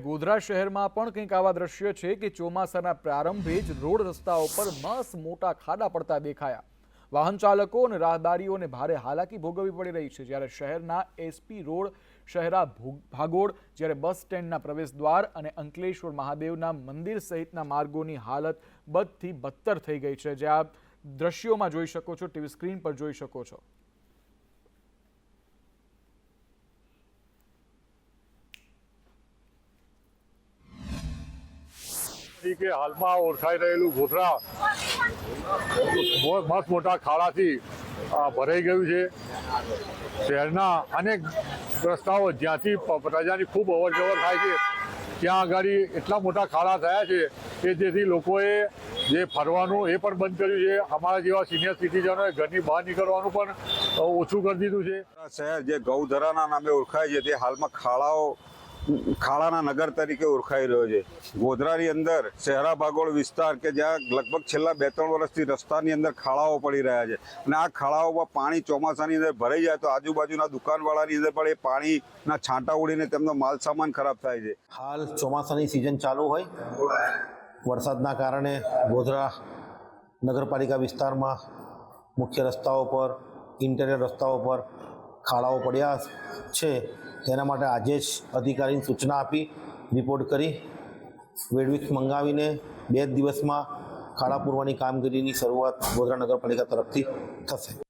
ગોધરા શહેરમાં પણ કંઈક આવા દ્રશ્યો છે કે ચોમાસાના પ્રારંભે જ રોડ રસ્તાઓ પર મસ મોટા ખાડા પડતા દેખાયા. વાહન ચાલકો અને રાહદારીઓને ભારે હાલાકી ભોગવવી પડી રહી છે. જ્યારે શહેરના એસપી રોડ, શહેરા ભોગ- ભાગોળ, જ્યારે બસ સ્ટેન્ડના પ્રવેશ દ્વાર અને અંકલેશ્વર મહાદેવના મંદિર સહિતના માર્ગોની હાલત બદથી બદતર થઈ ગઈ છે. જે આપ દ્રશ્યોમાં જોઈ શકો છો, ટીવી સ્ક્રીન પર જોઈ શકો છો. તરીકે હાલમાં ઓળખાઈ રહેલું ગોધરા મસ્ત મોટા ખાડાથી ભરાઈ ગયું છે. શહેરના અનેક રસ્તાઓ જ્યાંથી પ્રજાની ખૂબ અવર જવર થાય છે, ત્યાં આગળ એટલા મોટા ખાડા થયા છે કે જેથી લોકોએ જે ફરવાનું એ પણ બંધ કર્યું છે. અમારા જેવા સિનિયર સિટીઝનોએ ઘરની બહાર નીકળવાનું પણ ઓછું કરી દીધું છે. શહેર જે ગૌધરાના નામે ઓળખાય છે, તે હાલમાં ખાડાઓ ખાડાના નગર તરીકે ઓળખાઈ રહ્યો છે. ગોધરાની અંદર શહેરા ભાગોળ વિસ્તાર કે જ્યાં લગભગ છેલ્લા બે ત્રણ વર્ષથી રસ્તાની અંદર ખાડાઓ પડી રહ્યા છે. અને આ ખાડાઓમાં પાણી ચોમાસાની અંદર ભરાઈ જાય તો આજુબાજુના દુકાનવાળાની અંદર પણ એ પાણીના છાંટા ઉડીને તેમનો માલ સામાન ખરાબ થાય છે. હાલ ચોમાસાની સિઝન ચાલુ હોય. વરસાદના કારણે ગોધરા નગરપાલિકા વિસ્તારમાં મુખ્ય રસ્તાઓ પર ઇન્ટેરિયર રસ્તાઓ પર ખાડાઓ પડ્યા છે. તેના માટે આજે જ અધિકારીની સૂચના આપી, રિપોર્ટ કરી વેડવિક્સ મંગાવીને બે જ દિવસમાં ખાડા પૂરવાની કામગીરીની શરૂઆત ગોધરા નગરપાલિકા તરફથી થશે.